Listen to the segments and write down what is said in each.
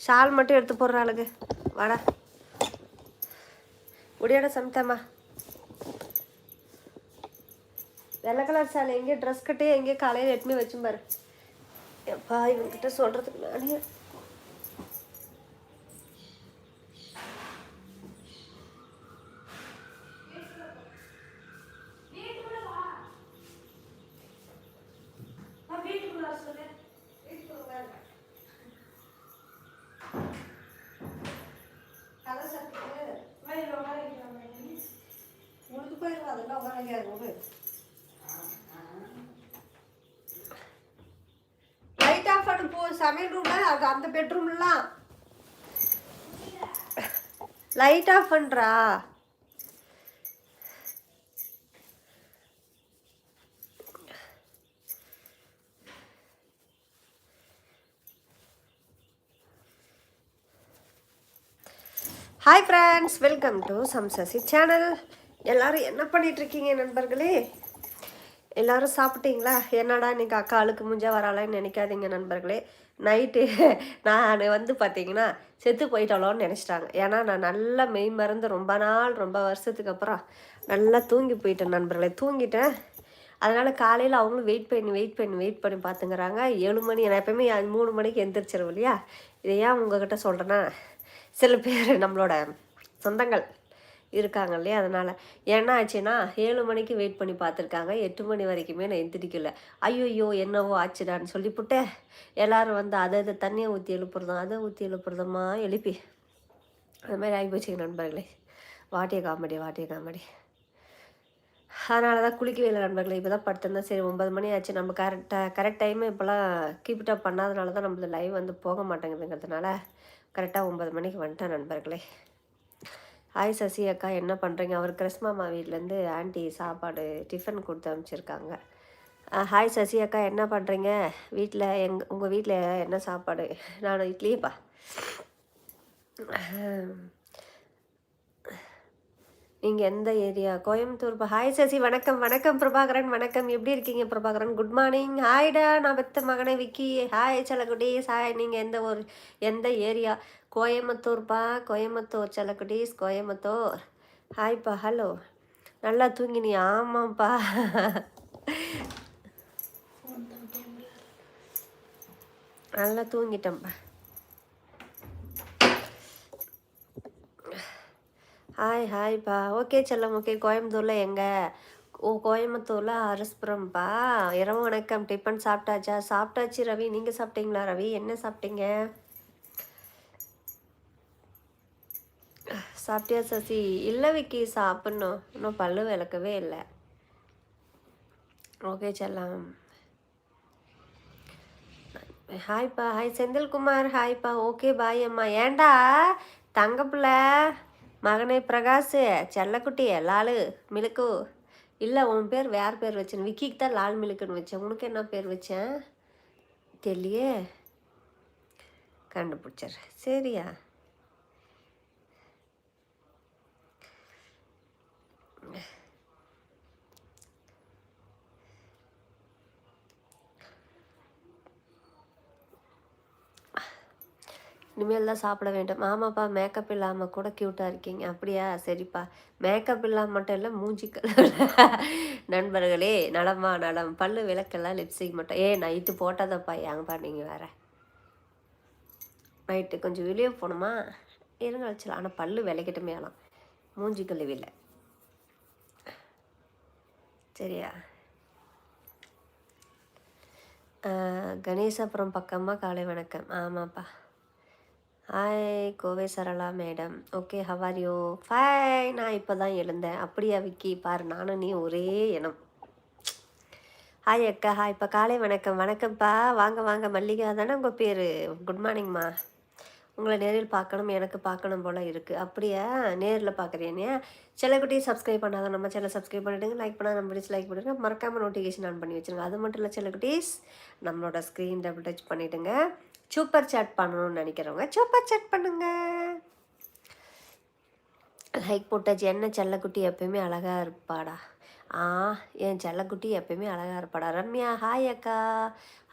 Shawl மட்டும் எடுத்து போடுற ஆளுக்கு. வாடா. முடியாட சமைத்தாம்மா. வெள்ளை கலர் சாலை எங்கேயோ ட்ரெஸ் கட்டி எங்கேயோ காலையில் எட்டுமே வச்சும்பாரு எப்பா இவன்கிட்ட சொல்கிறதுக்கு நானே லைட் ஆஃப் பண்ணு போ சமையல் ரூம்ல அது அந்த பெட்ரூம்லாம் லைட் ஆஃப் பண்றா. ஹாய் ஃப்ரெண்ட்ஸ் வெல்கம் டு சம்சசி சேனல் எல்லாரும் என்ன பண்ணிட்டு இருக்கீங்க நண்பர்களே? எல்லாரும் சாப்பிட்டீங்களா? என்னடா இன்னைக்கு அக்கா அழுக்கு முஞ்சா வராளான்னு நினைக்காதீங்க நண்பர்களே. நைட்டு நான் வந்து பார்த்தீங்கன்னா செத்து போயிட்டாலோன்னு நினச்சிட்டாங்க. ஏன்னா நான் நல்லா மெய் மறந்து ரொம்ப நாள் ரொம்ப வருஷத்துக்கு அப்புறம் நல்லா தூங்கி போயிட்டேன் நண்பர்களே. தூங்கிட்டேன். அதனால் காலையில் அவங்களும் வெயிட் பண்ணி வெயிட் பண்ணி வெயிட் பண்ணி பார்த்துங்கிறாங்க ஏழு மணி நான் எப்பயுமே மூணு மணிக்கு எந்திரிச்சிடும் இல்லையா? இதை ஏன் உங்ககிட்ட சொல்கிறேன்னா சில பேர் நம்மளோட சொந்தங்கள் இருக்காங்க இல்லையா? அதனால் என்ன ஆச்சுன்னா ஏழு மணிக்கு வெயிட் பண்ணி பார்த்துருக்காங்க. எட்டு மணி வரைக்குமே நான் எந்திரிக்கல. ஐயோயோ என்னவோ ஆச்சுடான்னு சொல்லிவிட்டு எல்லாரும் வந்து அதை அதை தண்ணியை ஊற்றி எழுப்புறதும் அதை ஊற்றி எழுப்புறதுமா எழுப்பி. அது மாதிரி ஆகி போச்சுங்க நண்பர்களே. வாட்டிய காமெடி வாட்டிய காமெடி. அதனால தான் குளிக்கவே இல்லை நண்பர்களே. இப்போ தான் படுத்திருந்தேன். சரி ஒன்பது மணி ஆச்சு. நம்ம கரெக்டாக கரெக்ட் டைமு இப்போலாம் கீப் பண்ணாதனால தான் நம்மளது லைவ் வந்து போக மாட்டேங்குதுங்கிறதுனால கரெக்டாக ஒன்பது மணிக்கு வந்துட்டேன் நண்பர்களே. ஹாய் சசி அக்கா என்ன பண்ணுறீங்க அவர் கிறிஸ்மாமா வீட்டிலேருந்து ஆண்டி சாப்பாடு டிஃபன் கொடுத்து அனுப்பிச்சிருக்காங்க. ஹாய் சசி அக்கா என்ன பண்ணுறீங்க வீட்டில் எங் உங்கள் வீட்டில் என்ன சாப்பாடு? நான் இட்லிப்பா நீங்கள் எந்த ஏரியா? கோயம்புத்தூர் ஹாய் சசி வணக்கம் வணக்கம் பிரபாகரன் வணக்கம். எப்படி இருக்கீங்க பிரபாகரன்? குட் மார்னிங் ஹாய்டா நான் பெத்த மகனை விக்கி. ஹாய் செல்லக்குட்டீஸ் ஹாய் நீங்கள் எந்த ஒரு எந்த ஏரியா? கோயம்புத்தூர்ப்பா கோயம்புத்தூர் செல்லக்குட்டீஸ் கோயம்புத்தூர். ஹாய்ப்பா ஹலோ நல்லா தூங்கினி ஆமாம்ப்பா நல்லா தூங்கிட்டேன்ப்பா ஹாய் ஹாய்ப்பா ஓகே செல்லம் ஓகே கோயம்புத்தூரில் எங்கே? ஓ கோயம்புத்தூரில் அரஸ்புரம்ப்பா இரவு வணக்கம். டிஃபன் சாப்பிட்டாச்சா சாப்பிட்டாச்சு ரவி. நீங்கள் சாப்பிட்டீங்களா ரவி? என்ன சாப்பிட்டீங்க சாப்பிட்டியா சசி? இல்லை விக்கி சாப்பிட்ணும். இன்னும் பல்லு விளக்கவே இல்லை. ஓகே செல்லாம். ஹாய்ப்பா. ஹாய் செந்தில்குமார். ஹாய்ப்பா. ஓகே பாய் அம்மா. ஏன்டா தங்க மகனே பிரகாஷ். செல்லக்குட்டி லாலு மிலுக்கு. இல்லை உன் பேர் வேறு பேர் வச்சேன். விக்கிக்கு தான் லால் மிலுக்குன்னு வச்சேன். உனக்கு என்ன பேர் வச்சேன்? தெரியலையே. கண்டுபிடிச்சர். சரியா? இனிமேல் தான் சாப்பிட வேண்டும். ஆமாப்பா மேக்கப் இல்லாமல் கூட க்யூட்டாக இருக்கீங்க. அப்படியா? சரிப்பா. மேக்கப் இல்லாமல் மட்டும் இல்லை மூஞ்சிக்கல் நண்பர்களே நலமா நலம். பல்லு விளக்கெல்லாம் லிப்ஸ்டிக் மட்டும். ஏ நைட்டு போட்டதப்பா ஏங்கப்பா நீங்கள் வேற? நைட்டு கொஞ்சம் வெளியே போகணுமா? இருங்க வச்சலாம் ஆனால் பல்லு விளக்கிட்டுமே ஆகலாம் மூஞ்சி கழுவில சரியா? ஆஹ், கணேசபுரம் பக்கமாக காலை வணக்கம். ஆமாப்பா. Hi Kovai Sarala madam okay how are you you fine நான் இப்போ தான் எழுந்தேன். அப்படியா விக்கி? பாரு நானும் நீ ஒரே இனம் ஹாய் அக்கா. ஹாய் இப்போ காலை வணக்கம். வணக்கம்ப்பா. வாங்க வாங்க. மல்லிகா தானே உங்கள் பேர்? குட் மார்னிங்மா உங்களை நேரில் பார்க்கணும் எனக்கு பார்க்கணும் போல் இருக்குது அப்படியா? நேரில் பார்க்குறேனே குட்டி சப்ஸ்கிரைப் பண்ணாத நம்ம சேனல் சப்ஸ்கிரைப் பண்ணிவிடுங்க லைக் பண்ணால் நம்ம பிடிச்சி லைக் பண்ணிடுங்க. மறக்காமல் நோட்டிஃபிகேஷன் ஆன் பண்ணி வச்சுருங்க. அது மட்டும் இல்லை செல்லக்குட்டீஸ் நம்மளோட ஸ்க்ரீன் டபுள் டச் பண்ணிவிடுங்க சூப்பர் சாட் பண்ணணும்னு நினைக்கிறவங்க சூப்பர் சாட் பண்ணுங்க. லைக் போட்டாச்சு. என்ன செல்லக்குட்டி எப்பயுமே அழகாக இருப்பாடா? ஆ என் செல்லக்குட்டி எப்பயுமே அழகாக இருப்பாடா. ரம்யா ஹாய் அக்கா.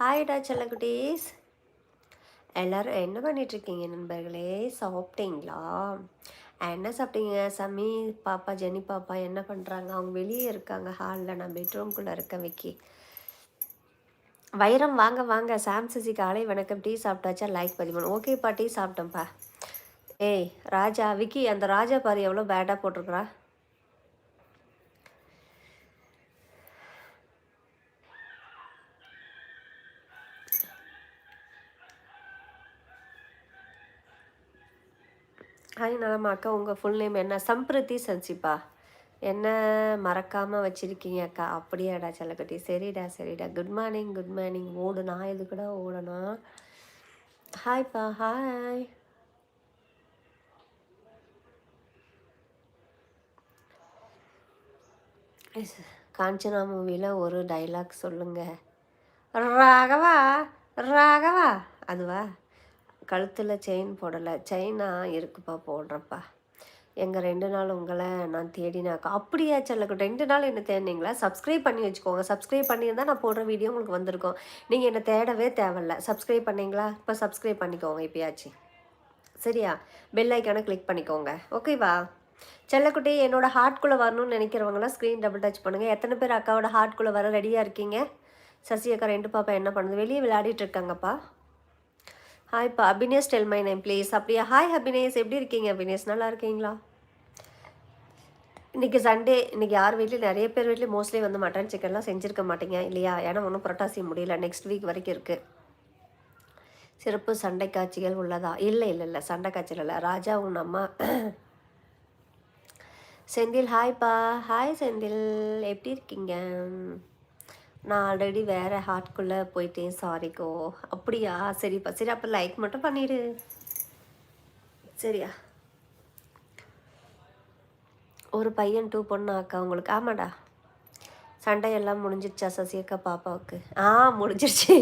ஹாய்டா செல்லக்குட்டீஸ். எல்லோரும் என்ன பண்ணிகிட்ருக்கீங்க நண்பர்களே? சாப்பிட்டீங்களா? என்ன சாப்பிட்டீங்க? சமி பாப்பா ஜெனி பாப்பா என்ன பண்ணுறாங்க அவங்க வெளியே இருக்காங்க. ஹாலில் நான் பெட்ரூம்குள்ளே இருக்க விக்கி. வைரம் வாங்க வாங்க. சாம்சசி காலை வணக்கம். டீ சாப்பிட்டாச்சா? லைக் பதிமூணு. ஓகேப்பா டீ சாப்பிட்டேன்ப்பா ஏய் ராஜா விக்கி அந்த ராஜா பாரு எவ்வளோ பேடாக போட்டிருக்கிறா. ஹாய் நலமா அக்கா உங்கள் ஃபுல் நேம் என்ன? சம்பிரதி சன்சிப்பா என்ன மறக்காமல் வச்சுருக்கீங்க அக்கா? அப்படியாடா செல்லக்குட்டி. சரிடா சரிடா. குட் மார்னிங் குட் மார்னிங் ஓடு நான் எதுக்குடா ஓடணும்? ஹாய்ப்பா ஹாய் காஞ்சனா மூவியில் ஒரு டைலாக் சொல்லுங்க. ராகவா? ராகவா? அதுவா? கழுத்தில் செயின் போடலை. செயினா இருக்குப்பா போடுறப்பா. எங்கள் ரெண்டு நாள் உங்களை நான் தேடினாக்கா அப்படியா செல்லக்கு ரெண்டு நாள் என்ன தேடினீங்களா? சப்ஸ்கிரைப் பண்ணி வச்சுக்கோங்க. சப்ஸ்கிரைப் பண்ணியிருந்தால் நான் போடுற வீடியோ உங்களுக்கு வந்திருக்கோம். நீங்கள் என்னை தேடவே தேவையில்ல. சப்ஸ்கிரைப் பண்ணீங்களா? இப்போ சப்ஸ்கிரைப் பண்ணிக்கோங்க இப்போயாச்சு. சரியா? பெல் ஐக்கானை கிளிக் பண்ணிக்கோங்க. ஓகேவா செல்லக்குட்டி என்னோட ஹார்ட்குள்ளே வரணும்னு நினைக்கிறவங்களாம் ஸ்க்ரீன் டபுள் டச் பண்ணுங்கள் எத்தனை பேர் அக்காவோட ஹார்ட்குள்ளே வர ரெடியாக இருக்கீங்க? சசி அக்கா ரெண்டு பாப்பா என்ன பண்ணுது? வெளியே விளையாடிட்டு இருக்காங்கப்பா. ஹாய்ப்பா Abinesh tell my name please அப்படியா ஹாய் அபினேஷ் எப்படி இருக்கீங்க அபினேஷ் நல்லா இருக்கீங்களா இன்றைக்கி சண்டே இன்றைக்கி யார் வீட்லேயும் நிறைய பேர் வீட்லேயும் மோஸ்ட்லி வந்து மட்டன் சிக்கன்லாம் செஞ்சுருக்க மாட்டீங்க இல்லையா? ஏன்னா ஒன்றும் புரட்டாசி முடியல. நெக்ஸ்ட் வீக் வரைக்கும் இருக்குது சிறப்பு சண்டை காட்சிகள் உள்ளதா? இல்லை இல்லை இல்லை. சண்டை காட்சிகள் இல்லை. ராஜா உன் அம்மா. செந்தில் ஹாய்ப்பா ஹாய் செந்தில். எப்படி இருக்கீங்க? நான் ஆல்ரெடி வேறு ஹார்ட்குள்ளே போயிட்டேன் சாரிக்கோ அப்படியா? சரிப்பா சரி அப்போ லைக் மட்டும் பண்ணிடு சரியா? ஒரு பையன் டூ பொண்ணு அக்கா உங்களுக்கு? ஆமாடா. சண்டையெல்லாம் முடிஞ்சிருச்சா சசியக்கா பாப்பாவுக்கு? ஆ முடிஞ்சிருச்சு.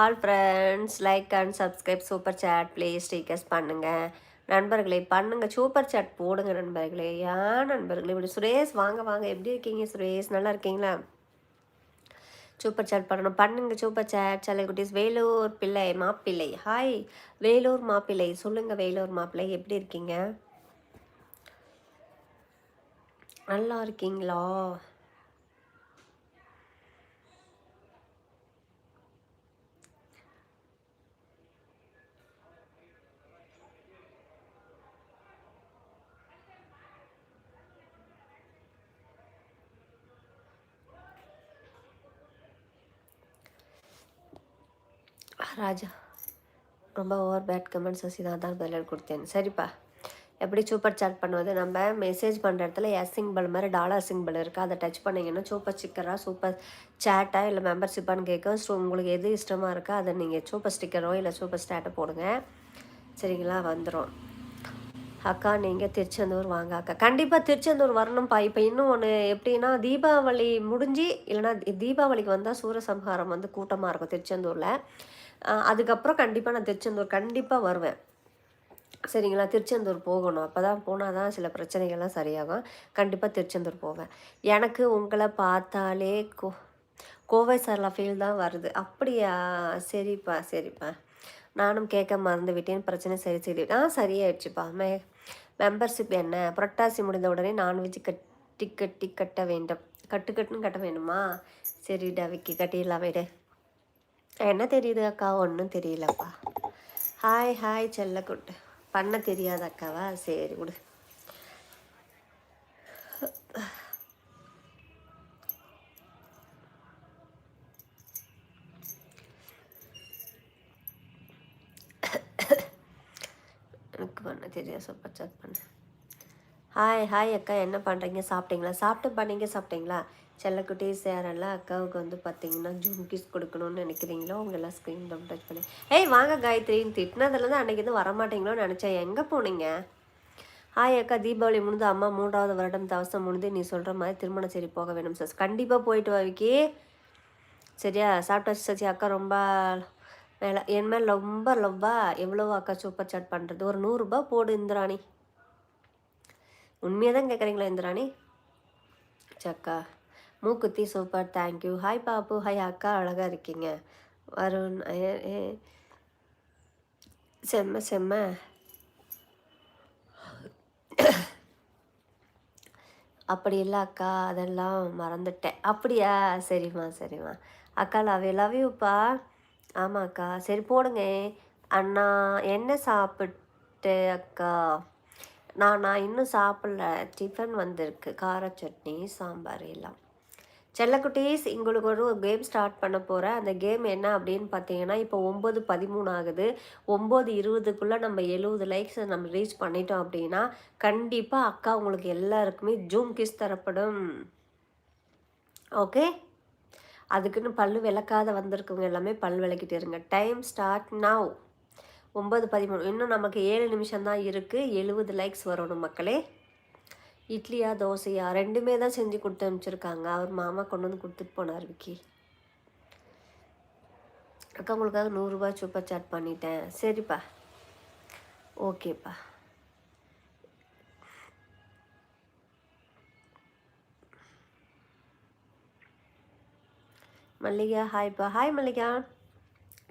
All friends like and subscribe super chat please stickers பண்ணுங்கள் நண்பர்களே பண்ணுங்கள் சூப்பர் சேட் போடுங்க நண்பர்களே. ஏன் நண்பர்களே? இப்படி சுரேஷ் வாங்க வாங்க. எப்படி இருக்கீங்க சுரேஷ்? நல்லா இருக்கீங்களா? சூப்பர் சேட் பண்ணணும் பண்ணுங்க சூப்பர் சேட். சலை குட்டீஸ் வேலூர் பிள்ளை மாப்பிள்ளை. ஹாய் வேலூர் மாப்பிள்ளை. சொல்லுங்கள் வேலூர் மாப்பிள்ளை. எப்படி இருக்கீங்க? நல்லா இருக்கீங்களா? ராஜா ரொம்ப ஓவர் பேட் கமெண்ட்ஸ் சசி தான் தான் பதில் கொடுத்தேன். சரிப்பா. எப்படி சூப்பர் சாட் பண்ணுவது? நம்ம மெசேஜ் பண்ணுற இடத்துல எஸ் சிம்பிள் மாதிரி டாலர் சிம்பிள் இருக்குது அதை டச் பண்ணிங்கன்னா சூப்பர் ஸ்டிக்கராக சூப்பர் சேட்டாக இல்லை மெம்பர்ஷிப்பான்னு கேட்கும் ஸோ உங்களுக்கு எது இஷ்டமாக இருக்கோ அதை நீங்கள் சூப்பர் ஸ்டிக்கரோ இல்லை சூப்பர் ஸ்டாட்டை போடுங்க. சரிங்களா? வந்துடும் அக்கா நீங்கள் திருச்செந்தூர் வாங்க அக்கா. கண்டிப்பாக திருச்செந்தூர் வரணும்ப்பா இப்போ இன்னும் ஒன்று எப்படின்னா தீபாவளி முடிஞ்சு இல்லைனா தீபாவளிக்கு வந்தால் சூரசம்ஹாரம் வந்து கூட்டமாக இருக்கும் திருச்செந்தூரில். அதுக்கப்புறம் கண்டிப்பாக நான் திருச்செந்தூர் கண்டிப்பாக வருவேன். சரிங்களா? திருச்செந்தூர் போகணும். அப்போ தான் போனால் தான் சில பிரச்சனைகள்லாம் சரியாகும். கண்டிப்பாக திருச்செந்தூர் போவேன். எனக்கு உங்களை பார்த்தாலே கோ கோவை சரலா ஃபீல் தான் வருது. அப்படியா? சரிப்பா சரிப்பா. நானும் கேட்க மறந்து விட்டேன் பிரச்சனை சரி செய்து ஆ சரியாயிடுச்சுப்பா. மே மெம்பர்ஷிப் என்ன? புரட்டாசி முடிந்த உடனே நான்வெஜ் கட்டி கட்டி கட்ட வேண்டும். கட்டு கட்டுன்னு கட்ட வேணுமா சரிடா விக்கி கட்டிடலாம் விடு. என்ன தெரியுது அக்கா? ஒன்றும் தெரியலப்பா. ஹாய் ஹாய் செல்லக்குட்டு பண்ண தெரியாத அக்காவா? சரி விடு. எனக்கு பண்ண தெரியாது. சூப்பர் சாட் பண்ண. ஹாய் ஹாய் அக்கா. என்ன பண்ணுறீங்க சாப்பிட்டீங்களா? சாப்பிட்டு பண்ணீங்க சாப்பிட்டீங்களா? செல்லக்குட்டீஸ் யாரெல்லாம் அக்காவுக்கு வந்து பார்த்தீங்கன்னா ஜும்கிஸ் கொடுக்கணும்னு நினைக்கிறீங்களோ? உங்களெல்லாம் ஸ்க்ரீன் டவுன் டச் பண்ணி. ஏய் வாங்க காயத்ரின்னு திட்டினதுல தான் அன்றைக்கி வந்து வரமாட்டீங்களோன்னு நினச்சேன். எங்கே போனீங்க? ஹாய் அக்கா. தீபாவளி முடிந்து அம்மா மூன்றாவது வருடம் தவசம் முடிந்து நீ சொல்கிற மாதிரி திருமணம் சரி போக வேணும் சார் கண்டிப்பாக போயிட்டு வாவிக்கி சரியா? சாப்பிட்டாச்சு சச்சி. அக்கா ரொம்ப மேலே என் மேலே ரொம்ப லவ்வா. எவ்வளோ அக்கா சூப்பர் சாட் பண்ணுறது ஒரு நூறுரூபா போடு இந்திராணி. உண்மையாக தான் கேட்குறீங்களா இந்திராணி? சக்கா மூக்குத்தி சூப்பர் தேங்க்யூ ஹாய் பாப்பு ஹாய் அக்கா அழகாக இருக்கீங்க. வருண் செம்ம செம்ம. அப்படி இல்லை அக்கா அதெல்லாம் மறந்துட்டேன். அப்படியா? சரிம்மா சரிம்மா. அக்கா லவ் லவ் யூப்பா ஆமாம் அக்கா. சரி போடுங்க. அண்ணா என்ன சாப்பிட்டு அக்கா? நான் நான் இன்னும் சாப்பிடல. டிஃபன் வந்திருக்கு. கார சட்னி சாம்பார் எல்லாம். செல்லக்குட்டீஸ் எங்களுக்கு ஒரு கேம் ஸ்டார்ட் பண்ண போகிறேன் அந்த கேம் என்ன அப்படின்னு பார்த்தீங்கன்னா இப்போ ஒம்பது பதிமூணு ஆகுது. ஒம்பது இருபதுக்குள்ளே நம்ம எழுபது லைக்ஸ் நம்ம ரீச் பண்ணிட்டோம் அப்படின்னா கண்டிப்பாக அக்கா உங்களுக்கு எல்லாருக்குமே ஜூம் கிஸ் தரப்படும். ஓகே அதுக்குன்னு பல்லு விளக்காத வந்திருக்கவங்க எல்லாமே பல் விளக்கிட்டு இருங்க. டைம் ஸ்டார்ட் நவ் ஒம்பது பதிமூணு. இன்னும் நமக்கு ஏழு நிமிஷம் தான் இருக்குது எழுபது லைக்ஸ் வரணும் மக்களே. இட்லியா தோசையா? ரெண்டுமே தான் செஞ்சு கொடுத்து அனுப்பிச்சிருக்காங்க. அவர் மாமா கொண்டு வந்து கொடுத்துட்டு போனார் விக்கி. அக்கா உங்களுக்காக நூறுரூபா சூப்பர் சாட் பண்ணிட்டேன். சரிப்பா. ஓகேப்பா. மல்லிகா ஹாய்ப்பா ஹாய் மல்லிகா.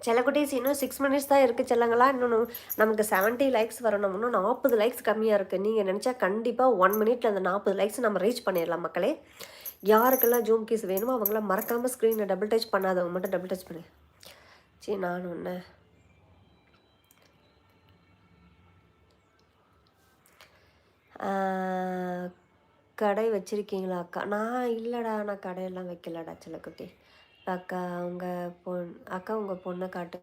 செல்லக்குட்டீஸ் இன்னும் சிக்ஸ் மினிட்ஸ் தான் இருக்குது செல்லங்களா. இன்னொன்று நமக்கு செவன்ட்டி லைக்ஸ் வரணும். இன்னும் நாற்பது லைக்ஸ் கம்மியாக இருக்குது நீங்கள் நினச்சா கண்டிப்பாக ஒன் மினிட்ல அந்த நாற்பது லைக்ஸ் நம்ம ரீச் பண்ணிடலாம் மக்களே. யாருக்கெல்லாம் ஜூம் கீஸ் வேணுமோ அவங்களாம் மறக்காமல் ஸ்க்ரீனை டபுள் டச் பண்ணாதவங்க மட்டும் டபுள் டச் பண்ணு. சரி நான் ஒன்று கடை வச்சுருக்கீங்களா அக்கா? நான் இல்லைடா நான் கடையெல்லாம் வைக்கலடா செல்லக்குட்டி அக்கா உங்கள் பொண் அக்கா உங்கள் பொண்ணை காட்டு